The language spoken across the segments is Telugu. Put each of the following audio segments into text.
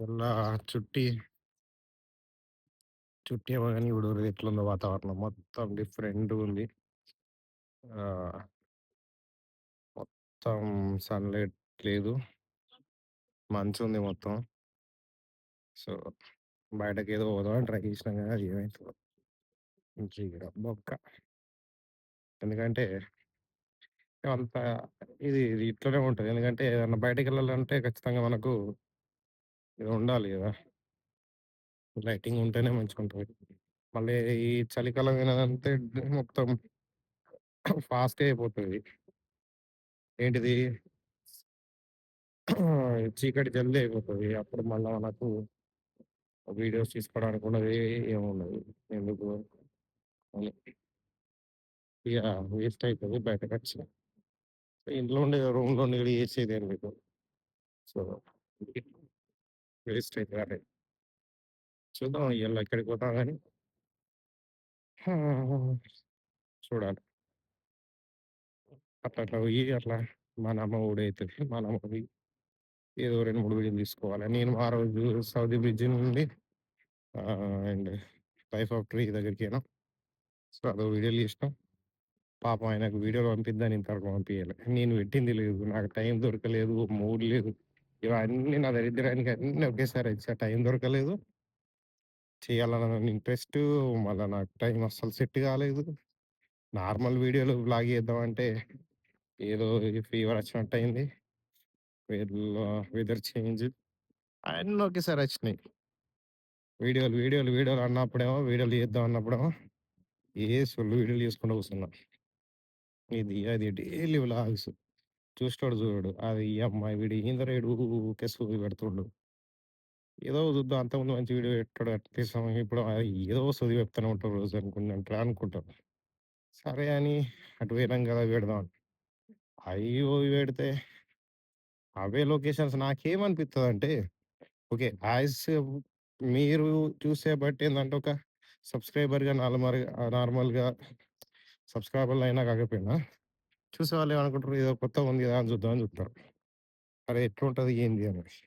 ఇలా చుట్టి చుట్టి అవ్వగానే గాని ఇప్పుడు ఎట్లుందో వాతావరణం మొత్తం డిఫరెంట్‌గుంది. ఉంది మొత్తం సన్‌లైట్ లేదు. మంచుంది మొత్తం. సో, బయటకేదో పోదామని ట్రై చేసినాం గానీ అది ఏమైతదో. జీర బొక్క. ఎందుకంటే అంత ఇది ఇది ఇట్లనే ఉంటది. ఎందుకంటే ఏదన్నా బయటికెళ్ళాలంటే ఖచ్చితంగా మనకు ఇది ఉండాలి కదా లైటింగ్ ఉంటేనే మంచిగుంటది. మళ్ళీ ఈ చలికాలం అయినాదంటే మొత్తం ఫాస్ట్ అయిపోతది. ఏంటిది? చీకటి జల్దీ అయిపోతది. అప్పుడు మళ్ళా మనకు వీడియోస్ తీసుకోవడానికి ఉండదు. ఏముండదు. ఎందుకు? ఇక ఇగ వేస్ట్ అయితది బయటకొచ్చి. ఇంట్లో ఉండే రూమ్‌లో ఉండి కూడా చేసేదేం లేదు. సో, అయితది అదే. చూద్దాం ఇయాల ఎక్కడికి పోతాం కానీ చూడాలి. అట్లా అట్లా పోయి అట్లా మా అమ్మ ఊడైతుంది మా అమ్మ పోయి ఏదో 2, 3 వీడియోలు తీసుకోవాలి. నేను ఆ రోజు సౌదీ బ్రిడ్జ్ నుండి అండ్ లైఫ్ ఆఫ్ ట్రీ దగ్గరికేనా సో, అదో వీడియోలు ఇష్టం పాపం ఆయనకు వీడియోలు పంపిద్దాని ఇంతవరకు పంపించాలి నేను పెట్టింది లేదు. నాకు టైం దొరకలేదు. మూడ్ లేదు. ఇవన్నీ నా దరిద్రానికి అన్నీ ఒకేసారి వచ్చా. టైం దొరకలేదు. చేయాలన్న ఇంట్రెస్ట్ మళ్ళీ నాకు టైం అస్సలు సెట్ కాలేదు. నార్మల్ వీడియోలు బ్లాగ్ చేద్దామంటే ఏదో ఫీవర్ వచ్చినట్టు అయింది వెదర్ చేంజ్ అన్నీ ఒకేసారి వచ్చినాయి. వీడియోలు, వీడియోలు, వీడియోలు అన్నప్పుడేమో వీడియోలు చేద్దాం అన్నప్పుడేమో ఏ సొల్లు వీడియోలు చేసుకుంటూ కూర్చున్నా. ఇది అది డైలీ వ్లాగ్స్. చూస్తాడు చూడడు. అది ఈ అమ్మాయి వీడు ఏందిరా కేసు ఊకే పెడుతుండు. ఏదో చూద్దాం అంతకుముందు మంచి వీడియో పెట్టాడు అట్లీస్ట్ ఇప్పుడు ఏదో చదివి చెప్తూనే ఉంటాడు రోజు అనుకుంటా అనుకుంటా. సరే అని అటు పోయినాం కదా పెడదాం. అయ్యో పెడితే అవే లొకేషన్స్ నాకేమనిపిత్తదంటే ఓకే. యాస్ మీరు చూసే బట్టి ఏంటంటే ఒక సబ్‌స్క్రైబర్‌గా నార్మల్‌గా నార్మల్‌గా సబ్‌స్క్రైబర్‌లు అయినా కాకపోయినా చూసేవాళ్ళు ఏమనుకుంటారు ఏదో కొత్తగుంది కదా అని చూద్దామని చూస్తారు. అరే ఎట్లుంటది ఏంది అనేసి.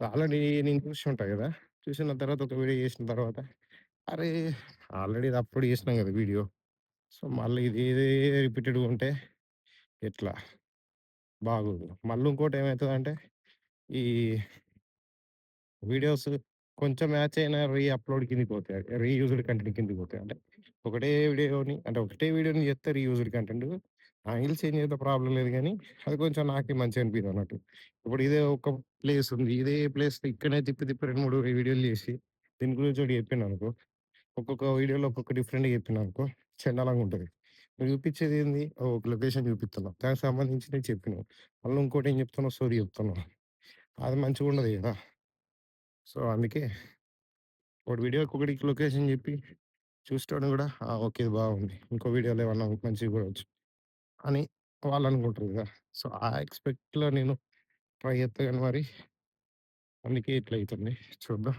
ఆల్రెడీ నేను చూసి ఉంటా కదా! చూసిన తర్వాత ఒక వీడియో చేసిన తర్వాత అరే! ఆల్రెడీ ఇది అప్‌లోడ్ చేసినాం కదా వీడియో. సో, మళ్ళీ ఇది ఇదే రిపీటెడ్‌గా ఉంటే ఎట్లా? బాగోదు. మళ్ళీ ఇంకోటి ఏమైతదంటే ఈ వీడియోస్ కొంచెం మ్యాచ్ అయినా రీ అప్‌లోడ్ కిందకి పోతాయి. రీయూజ్డ్ కంటెంట్ కిందకి పోతాయి. అంటే ఒకటే వీడియోని అంటే ఒకటే వీడియోని చేస్తే రీయూజ్డ్ కంటెంట్ ఆయిల్ చేంజ్ అయితే ప్రాబ్లమ్ లేదు గానీ, అది కొంచెం నాకే మంచిగా అనిపించింది అన్నట్టు. ఇప్పుడు ఇదే ఒక ప్లేస్ ఉంది. ఇదే ప్లేస్ ఇక్కడనే తిప్పి తిప్పి 2, 3 వీడియోలు చేసి దీని గురించి ఒకటి చెప్పిననుకో, ఒక్కొక్క వీడియోలో ఒక్కొక్క డిఫరెంట్‌గా చెప్పిననుకో చెండాలంగా ఉంటుంది నువ్వు చూపించేది ఏంది? ఒక లొకేషన్ చూపిస్తున్నావు. దానికి సంబంధించినవి చెప్పినా మళ్ళీ ఇంకోటి ఏం చెప్తున్నావు? స్టోరీ చెప్తున్నావు. అది మంచిగా ఉండదు కదా! సో, అందుకే ఒకటి వీడియోకి ఒకటి లొకేషన్ చెప్పి చూసేటోడు కూడా ఆ! ఓకే. ఇది బాగుంది. ఇంకో వీడియోలో ఏమన్నా మంచిగా చూడొచ్చు అని వాళ్ళు అనుకుంటారు కదా! సో, ఆ ఎక్స్‌పెక్ట్‌లో నేను ట్రై చేత్తా గాని మరి అందుకే ఇట్లా అవుతుంది చూద్దాం.